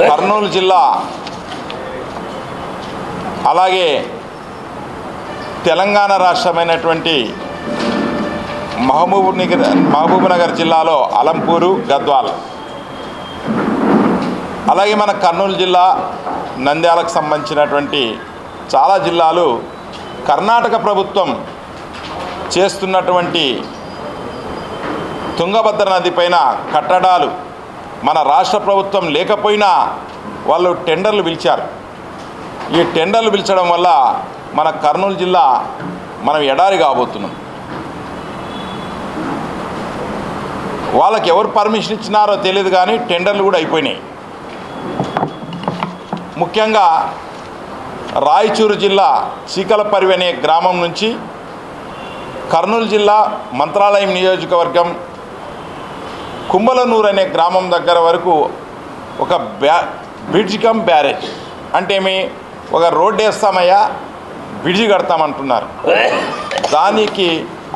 కర్నూలు జిల్లా అలాగే తెలంగాణ రాష్ట్రమైనటువంటి మహబూబ్ నగర్ మహబూబ్ నగర్ జిల్లాలో అలంపూరు గద్వాల్. అలాగే మన కర్నూలు జిల్లా నంద్యాలకు సంబంధించినటువంటి చాలా జిల్లాలు కర్ణాటక ప్రభుత్వం చేస్తున్నటువంటి తుంగభద్ర నది పైన కట్టడాలు మన రాష్ట్ర ప్రభుత్వం లేకపోయినా వాళ్ళు టెండర్లు పిలిచారు. ఈ టెండర్లు పిలిచడం వల్ల మన కర్నూలు జిల్లా మనం ఎడారి కాబోతున్నాం. వాళ్ళకి ఎవరు పర్మిషన్ ఇచ్చినారో తెలియదు కానీ టెండర్లు కూడా అయిపోయినాయి. ముఖ్యంగా రాయచూరు జిల్లా చీకలపరివి అనే గ్రామం నుంచి కర్నూలు జిల్లా మంత్రాలయం నియోజకవర్గం కుంబలనూరు అనే గ్రామం దగ్గర వరకు ఒక బ్యా బ్రిడ్జ్ కమ్ బ్యారేజ్. అంటే మీ ఒక రోడ్డు వేస్తామయ్యా బ్రిడ్జి కడతామంటున్నారు. దానికి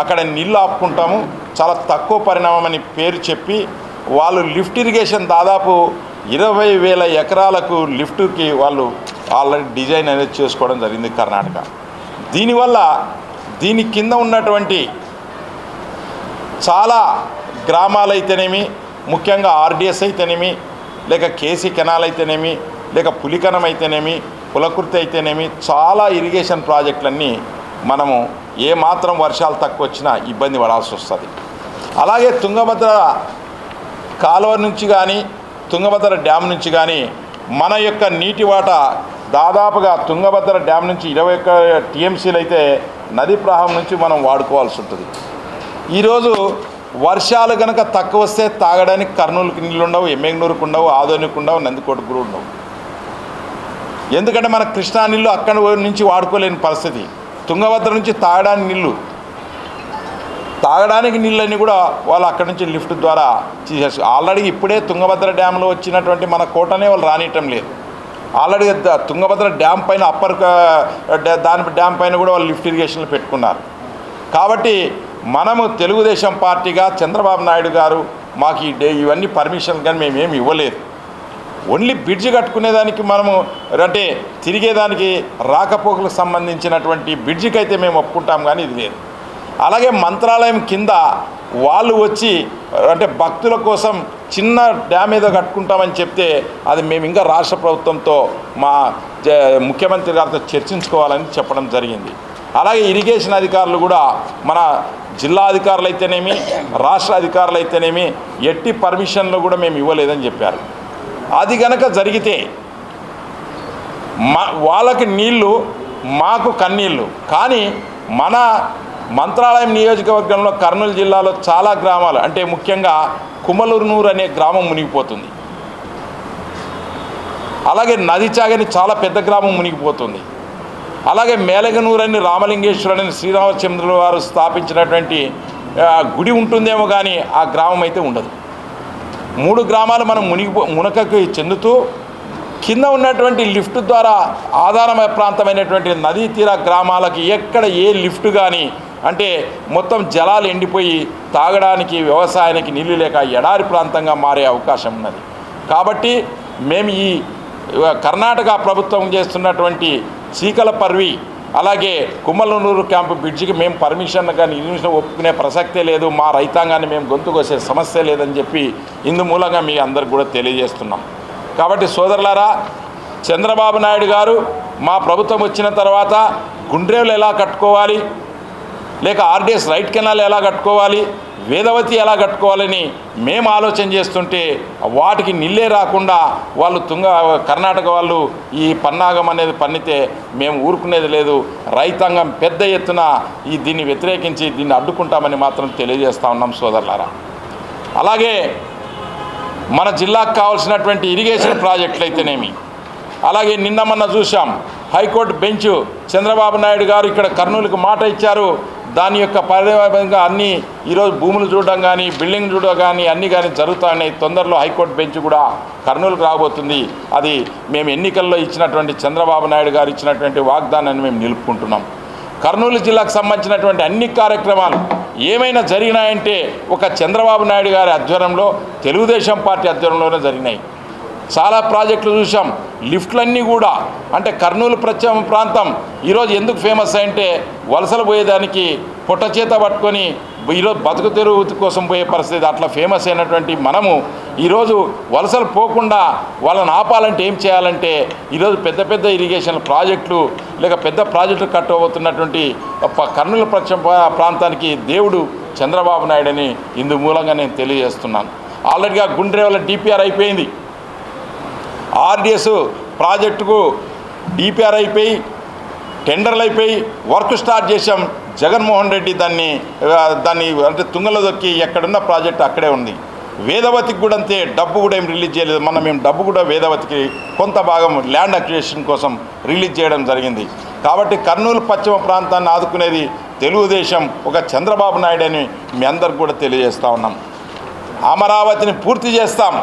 అక్కడ నీళ్ళు ఆపుకుంటాము. చాలా తక్కువ పరిణామం అని పేరు చెప్పి వాళ్ళు లిఫ్ట్ ఇరిగేషన్ దాదాపు ఇరవై వేల ఎకరాలకు లిఫ్ట్కి వాళ్ళు ఆల్రెడీ డిజైన్ అనేది చేసుకోవడం జరిగింది కర్ణాటక. దీనివల్ల దీని కింద ఉన్నటువంటి చాలా గ్రామాలైతేనేమి ముఖ్యంగా ఆర్డిఎస్ అయితేనేమి లేక కేసీ కెనాల్ అయితేనేమి లేక పులికనం అయితేనేమి పులకృతి అయితేనేమి చాలా ఇరిగేషన్ ప్రాజెక్టులన్నీ మనము ఏమాత్రం వర్షాలు తక్కువ వచ్చినా ఇబ్బంది పడాల్సి వస్తుంది. అలాగే తుంగభద్ర కాలువ నుంచి కానీ తుంగభద్ర డ్యామ్ నుంచి కానీ మన యొక్క నీటి వాట దాదాపుగా తుంగభద్ర డ్యామ్ నుంచి ఇరవై ఒక్క టీఎంసీలు అయితే నది ప్రవాహం నుంచి మనం వాడుకోవాల్సి ఉంటుంది. ఈరోజు వర్షాలు కనుక తక్కువ వస్తే తాగడానికి కర్నూలుకి నీళ్ళు ఉండవు ఎమ్మెగ్నూరుకు ఉండవు ఆదోనికి ఉండవు నందికోటకు కూడా ఉండవు ఎందుకంటే మన కృష్ణా నీళ్ళు అక్కడ నుంచి వాడుకోలేని పరిస్థితి. తుంగభద్ర నుంచి తాగడానికి నీళ్ళు. తాగడానికి నీళ్ళని కూడా వాళ్ళు అక్కడి నుంచి లిఫ్ట్ ద్వారా తీసేసి ఆల్రెడీ ఇప్పుడే తుంగభద్ర డ్యాంలో వచ్చినటువంటి మన కోటనే వాళ్ళు రానియటం లేదు. ఆల్రెడీ తుంగభద్ర డ్యామ్ పైన అప్పర్ దాని డ్యామ్ పైన కూడా వాళ్ళు లిఫ్ట్ ఇరిగేషన్లు పెట్టుకున్నారు. కాబట్టి మనము తెలుగుదేశం పార్టీగా చంద్రబాబు నాయుడు గారు మాకు ఈ డే ఇవన్నీ పర్మిషన్ కానీ మేము ఏమి ఇవ్వలేదు. ఓన్లీ బ్రిడ్జ్ కట్టుకునేదానికి మనము అంటే తిరిగేదానికి రాకపోకలకు సంబంధించినటువంటి బ్రిడ్జికి అయితే మేము ఒప్పుకుంటాం కానీ ఇది లేదు. అలాగే మంత్రాలయం కింద వాళ్ళు వచ్చి అంటే భక్తుల కోసం చిన్న డ్యామ్ ఏదో కట్టుకుంటామని చెప్తే అది మేము ఇంకా రాష్ట్ర ప్రభుత్వంతో మా ముఖ్యమంత్రి గారితో చర్చించుకోవాలని చెప్పడం జరిగింది. అలాగే ఇరిగేషన్ అధికారులు కూడా మన జిల్లా అధికారులు అయితేనేమి రాష్ట్ర అధికారులు అయితేనేమి ఎట్టి పర్మిషన్లు కూడా మేము ఇవ్వలేదని చెప్పారు. అది గనక జరిగితే మా వాళ్ళకి నీళ్ళు మాకు కన్నీళ్ళు కానీ మన మంత్రాలయం నియోజకవర్గంలో కర్నూలు జిల్లాలో చాలా గ్రామాలు అంటే ముఖ్యంగా కుమలూరునూరు అనే గ్రామం మునిగిపోతుంది. అలాగే నది చాగని చాలా పెద్ద గ్రామం మునిగిపోతుంది. అలాగే మేలగనూరు అని అని శ్రీరామచంద్రుల వారు స్థాపించినటువంటి గుడి ఉంటుందేమో కానీ ఆ గ్రామం అయితే ఉండదు. మూడు గ్రామాలు మనం మునిగి మునకకు చెందుతూ కింద ఉన్నటువంటి లిఫ్ట్ ద్వారా ఆధారమైన ప్రాంతమైనటువంటి నదీ తీర గ్రామాలకి ఎక్కడ ఏ లిఫ్ట్ కానీ అంటే మొత్తం జలాలు ఎండిపోయి తాగడానికి వ్యవసాయానికి నీళ్ళు లేక ఎడారి ప్రాంతంగా మారే అవకాశం ఉన్నది. కాబట్టి మేము ఈ కర్ణాటక ప్రభుత్వం చేస్తున్నటువంటి చీకల పర్వి. అలాగే కుమ్మలనూరు క్యాంపు బ్రిడ్జికి మేము పర్మిషన్ కానీ ఇన్విషన్ ఒప్పుకునే ప్రసక్తే లేదు మా రైతాంగాన్ని మేము గొంతుకొసే సమస్య లేదని చెప్పి ఇందు మూలంగా మీ అందరికి కూడా తెలియజేస్తున్నాం. కాబట్టి సోదరులారా చంద్రబాబు నాయుడు గారు మా ప్రభుత్వం వచ్చిన తర్వాత గుండ్రేవులు ఎలా కట్టుకోవాలి లేక ఆర్డిఎస్ రైట్ కెనాల్ ఎలా కట్టుకోవాలి? వేదవతి ఎలా కట్టుకోవాలని మేము ఆలోచన చేస్తుంటే వాటికి నిల్లే రాకుండా వాళ్ళు తుంగ కర్ణాటక వాళ్ళు ఈ పన్నాగం అనేది పన్నితే మేము ఊరుకునేది లేదు. రైతాంగం పెద్ద ఎత్తున ఈ దీన్ని వ్యతిరేకించి దీన్ని అడ్డుకుంటామని మాత్రం తెలియజేస్తూ ఉన్నాం సోదరులారా. అలాగే మన జిల్లాకు కావాల్సినటువంటి ఇరిగేషన్ ప్రాజెక్టులు అయితేనేమి అలాగే నిన్న మొన్న చూసాం హైకోర్టు బెంచ్ చంద్రబాబు నాయుడు గారు ఇక్కడ కర్నూలుకు మాట ఇచ్చారు. దాని యొక్క పరిణామంగా అన్ని ఈరోజు భూములు చూడడం కానీ బిల్డింగ్ చూడడం కానీ అన్నీ కానీ జరుగుతాయని తొందరలో హైకోర్టు బెంచ్ కూడా కర్నూలుకు రాబోతుంది. అది మేము ఎన్నికల్లో ఇచ్చినటువంటి చంద్రబాబు నాయుడు గారు ఇచ్చినటువంటి వాగ్దానాన్ని మేము నిలుపుకుంటున్నాం. కర్నూలు జిల్లాకు సంబంధించినటువంటి అన్ని కార్యక్రమాలు ఏమైనా జరిగినాయంటే ఒక చంద్రబాబు నాయుడు గారి ఆధ్వర్యంలో తెలుగుదేశం పార్టీ ఆధ్వర్యంలోనే జరిగినాయి. చాలా ప్రాజెక్టులు చూసాం లిఫ్ట్లన్నీ కూడా అంటే కర్నూలు ప్రత్యేక ప్రాంతం ఈరోజు ఎందుకు ఫేమస్ అంటే వలసలు పోయేదానికి పుట్ట చేత పట్టుకొని ఈరోజు బతుకు తెరువు కోసం పోయే పరిస్థితి అట్లా ఫేమస్ అయినటువంటి మనము ఈరోజు వలసలు పోకుండా వాళ్ళని ఆపాలంటే ఏం చేయాలంటే ఈరోజు పెద్ద పెద్ద ఇరిగేషన్ ప్రాజెక్టులు లేక పెద్ద ప్రాజెక్టులు కట్టబోతున్నటువంటి కర్నూలు ప్రత్యేక ప్రాంతానికి దేవుడు చంద్రబాబు నాయుడు అని ఇందు మూలంగా నేను తెలియజేస్తున్నాను. ఆల్రెడీగా గుండ్రేవల డిపిఆర్ అయిపోయింది. ఆర్డిఎస్ ప్రాజెక్టుకు డిపిఆర్ అయిపోయి టెండర్లు అయిపోయి వర్క్ స్టార్ట్ చేసాం జగన్మోహన్ రెడ్డి దాన్ని దాన్ని అంటే తుంగలో దొక్కి ఎక్కడున్న ప్రాజెక్ట్ అక్కడే ఉంది. వేదవతికి కూడా అంతే డబ్బు కూడా ఏం రిలీజ్ చేయలేదు. మొన్న మేము డబ్బు కూడా వేదవతికి కొంత భాగం ల్యాండ్ అక్విజిషన్ కోసం రిలీజ్ చేయడం జరిగింది. కాబట్టి కర్నూలు పశ్చిమ ప్రాంతాన్ని ఆదుకునేది తెలుగుదేశం ఒక చంద్రబాబు నాయుడు అని మీ అందరికి కూడా తెలియజేస్తా ఉన్నాం. అమరావతిని పూర్తి చేస్తాం.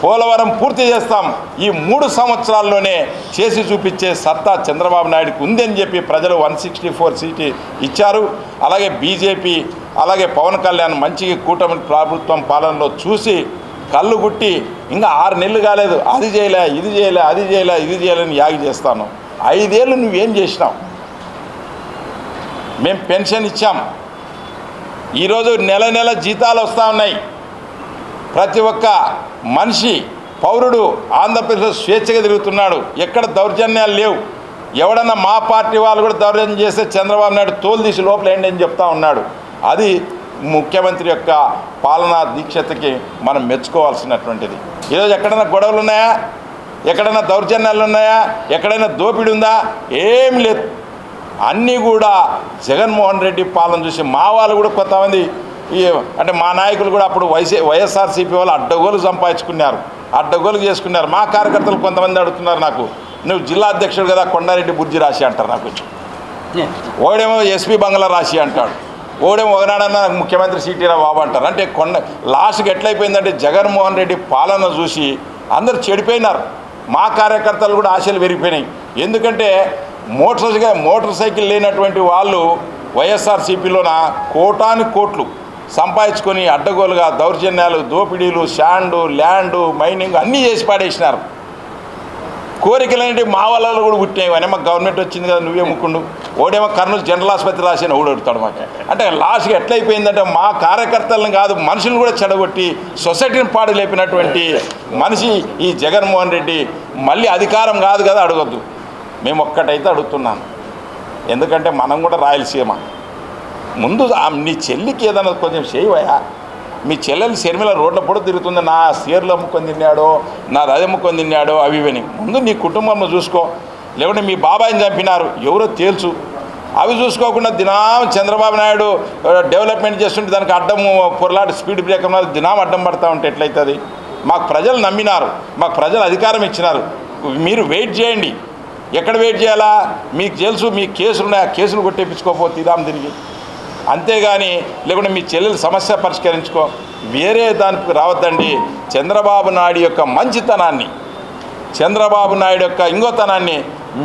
పోలవరం పూర్తి చేస్తాం. ఈ మూడు సంవత్సరాల్లోనే చేసి చూపించే సత్తా చంద్రబాబు నాయుడుకి ఉందని చెప్పి ప్రజలు వన్ సిక్స్టీ ఫోర్ సీటీ ఇచ్చారు. అలాగే బీజేపీ అలాగే పవన్ కళ్యాణ్ మంచి కూటమి ప్రభుత్వం పాలనలో చూసి కళ్ళు గుట్టి ఇంకా ఆరు నెలలు కాలేదు. అది చేయలే ఇది చేయలే అది చేయలే ఇది చేయలేని యాగి చేస్తాను. ఐదేళ్ళు నువ్వేం చేసినావు? మేము పెన్షన్ ఇచ్చాం. ఈరోజు నెల నెల జీతాలు వస్తూ ఉన్నాయి. ప్రతి ఒక్క మనిషి పౌరుడు ఆంధ్రప్రదేశ్ స్వేచ్ఛగా తిరుగుతున్నాడు. ఎక్కడ దౌర్జన్యాలు లేవు. ఎవడన్నా మా పార్టీ వాళ్ళు కూడా దౌర్జన్యం చేస్తే చంద్రబాబు నాయుడు తోలు తీసి లోపలేండి అని చెప్తా ఉన్నాడు. అది ముఖ్యమంత్రి యొక్క పాలనా దీక్షతకి మనం మెచ్చుకోవాల్సినటువంటిది. ఈరోజు ఎక్కడైనా గొడవలు ఉన్నాయా? ఎక్కడైనా దౌర్జన్యాలు ఉన్నాయా? ఎక్కడైనా దోపిడి ఉందా? ఏం లేదు. అన్నీ కూడా జగన్మోహన్ రెడ్డి పాలన చూసి మా వాళ్ళు కూడా కొంతమంది ఈ అంటే మా నాయకులు కూడా అప్పుడు వైసీ వైఎస్ఆర్సీపీ వాళ్ళు అడ్డగోలు సంపాదించుకున్నారు. అడ్డగోలు చేసుకున్నారు. మా కార్యకర్తలు కొంతమంది అడుగుతున్నారు నాకు. నువ్వు జిల్లా అధ్యక్షుడు కదా కొండారెడ్డి బుర్జి రాసి అంటారు నాకు ఓడేమో ఎస్పీ బంగ్లా రాసి అంటాడు. ఓడేమో ఒకనాడన్న ముఖ్యమంత్రి సిటీరా బాబు అంటారు. అంటే కొండ లాస్ట్కి ఎట్లయిపోయిందంటే జగన్మోహన్ రెడ్డి పాలన చూసి అందరు చెడిపోయినారు. మా కార్యకర్తలు కూడా ఆశలు పెరిగిపోయినాయి. ఎందుకంటే మోటార్ మోటార్ సైకిల్ లేనటువంటి వాళ్ళు వైఎస్ఆర్సీపీలోన కోటాని కోట్లు. సంపాదించుకొని అడ్డగోలుగా దౌర్జన్యాలు దోపిడీలు శాండు ల్యాండు మైనింగ్ అన్నీ చేసి పాడేసినారు. కోరికలు మా వాళ్ళలో కూడా పుట్టినాయి. అనేమో గవర్నమెంట్ వచ్చింది కదా నువ్వే ముక్కుండు. ఓడేమో కర్నూలు జనరల్ ఆసుపత్రి రాసిన ఓడెడతాడు మాకు. అంటే లాస్ట్కి ఎట్లయిపోయిందంటే మా కార్యకర్తలను కాదు మనుషులను కూడా చెడగొట్టి సొసైటీని పాడు లేపినటువంటి మనిషి ఈ జగన్మోహన్ రెడ్డి మళ్ళీ అధికారం కాదు కదా అడగొద్దు. మేము ఒక్కటైతే అడుగుతున్నాను. ఎందుకంటే మనం కూడా రాయలసీమ. ముందు నీ చెల్లికి ఏదైనా కొంచెం చేయవయా మీ చెల్లెలు శర్మిల రోడ్ల పొడ తిరుగుతుంది నా సీర్లు అమ్ముకొని తిన్నాడో నా అది అమ్ముకొని తిన్నాడో అవి ఇవని ముందు నీ కుటుంబంలో చూసుకో. లేకుంటే మీ బాబాయిని చంపినారు ఎవరో తేల్చు. అవి చూసుకోకుండా దినాం చంద్రబాబు నాయుడు డెవలప్మెంట్ చేస్తుంటే దానికి అడ్డం పొరలాట స్పీడ్ బ్రేక్ అన్నారు దినాం అడ్డం పడతా ఉంటే ఎట్లయితుంది? మాకు ప్రజలు నమ్మినారు మాకు ప్రజలు అధికారం ఇచ్చినారు. మీరు వెయిట్ చేయండి. ఎక్కడ వెయిట్ చేయాలా? మీకు తెలుసు మీ కేసులు ఉన్నాయి ఆ కేసులు కొట్టేపించుకోపో తీరాం తిరిగి. అంతేగాని లేకుంటే మీ చెల్లెలు సమస్య పరిష్కరించుకో. వేరే దానికి రావద్దండి. చంద్రబాబు నాయుడు యొక్క మంచితనాన్ని చంద్రబాబు నాయుడు యొక్క ఇంగోతనాన్ని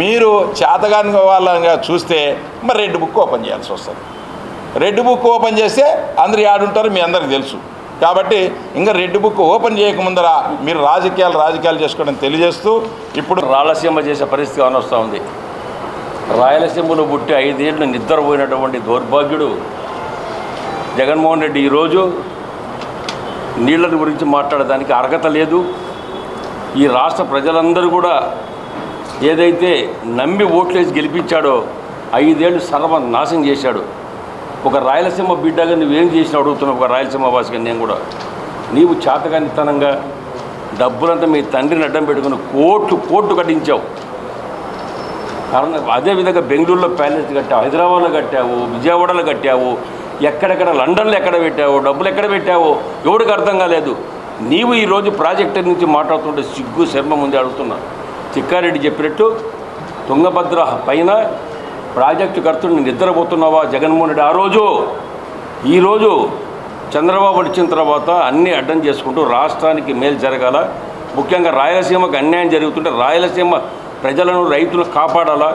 మీరు చేతగాని వాళ్ళగా చూస్తే మరి రెడ్ బుక్ ఓపెన్ చేయాల్సి వస్తుంది. రెడ్ బుక్ ఓపెన్ చేస్తే అందరు ఆడుంటారు మీ అందరికి తెలుసు. కాబట్టి ఇంకా రెడ్ బుక్ ఓపెన్ చేయకముందర మీరు రాజకీయాలు రాజకీయాలు చేసుకోవడం తెలియజేస్తూ ఇప్పుడు రాలసీమ చేసే పరిస్థితి అనొస్తూ ఉంది. రాయలసీమలో పుట్టి ఐదేళ్ళు నిద్రపోయినటువంటి దౌర్భాగ్యుడు జగన్మోహన్ రెడ్డి ఈరోజు నీళ్ళని గురించి మాట్లాడడానికి అర్హత లేదు. ఈ రాష్ట్ర ప్రజలందరూ కూడా ఏదైతే నమ్మి ఓట్లేసి గెలిపించాడో ఐదేళ్ళు సర్వనాశం చేశాడు. ఒక రాయలసీమ బిడ్డగా నువ్వేం చేసిన అడుగుతున్నావు ఒక రాయలసీమ వాసిగా నేను కూడా. నీవు చేతగానితనంగా డబ్బులంతా మీ తండ్రిని అడ్డం పెట్టుకుని కోట్లు కోట్లు కట్టించావు. కారణం అదేవిధంగా బెంగళూరులో ప్యాలెస్ కట్టావు హైదరాబాద్లో కట్టావు విజయవాడలో కట్టావు ఎక్కడెక్కడ లండన్లో ఎక్కడ పెట్టావు డబ్బులు ఎక్కడ పెట్టావు ఎవడికి అర్థం కాలేదు. నీవు ఈరోజు ప్రాజెక్టర్ నుంచి మాట్లాడుతుంటే సిగ్గు శర్మ ముందే అడుగుతున్నా. చిక్కారెడ్డి చెప్పినట్టు తుంగభద్ర పైన ప్రాజెక్టు కడుతుండి నిద్రపోతున్నావా? జగన్మోహన్ రెడ్డి ఆ రోజు ఈరోజు చంద్రబాబు వచ్చిన తర్వాత అన్నీ అడ్డం చేసుకుంటూ రాష్ట్రానికి మేలు జరగాల. ముఖ్యంగా రాయలసీమకు అన్యాయం జరుగుతుంటే రాయలసీమ ప్రజలను రైతులు కాపాడాలా?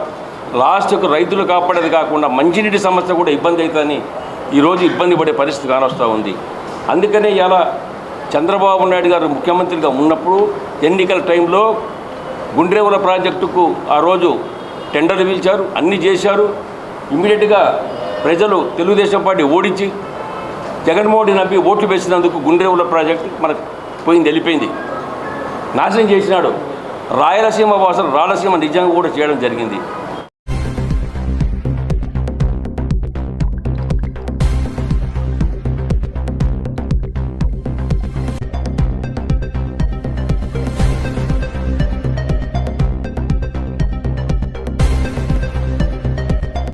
లాస్ట్కు రైతులు కాపాడేది కాకుండా మంచినీటి సమస్య కూడా ఇబ్బంది అవుతుందని ఈరోజు ఇబ్బంది పడే పరిస్థితి కానొస్తూ ఉంది. అందుకనే ఇలా చంద్రబాబు నాయుడు గారు ముఖ్యమంత్రిగా ఉన్నప్పుడు ఎన్నికల టైంలో గుండ్రేవుల ప్రాజెక్టుకు ఆ రోజు టెండర్లు పిలిచారు అన్నీ చేశారు. ఇమీడియట్గా ప్రజలు తెలుగుదేశం పార్టీ ఓడించి జగన్మోహన్ నప్పి ఓట్లు వేసినందుకు గుండ్రేవుల ప్రాజెక్టు మనకు పోయింది వెళ్ళిపోయింది. నాశనం చేసినాడు. రాయలసీమ వాసన రాయలసీమ నిజంగా కూడా చేయడం జరిగింది.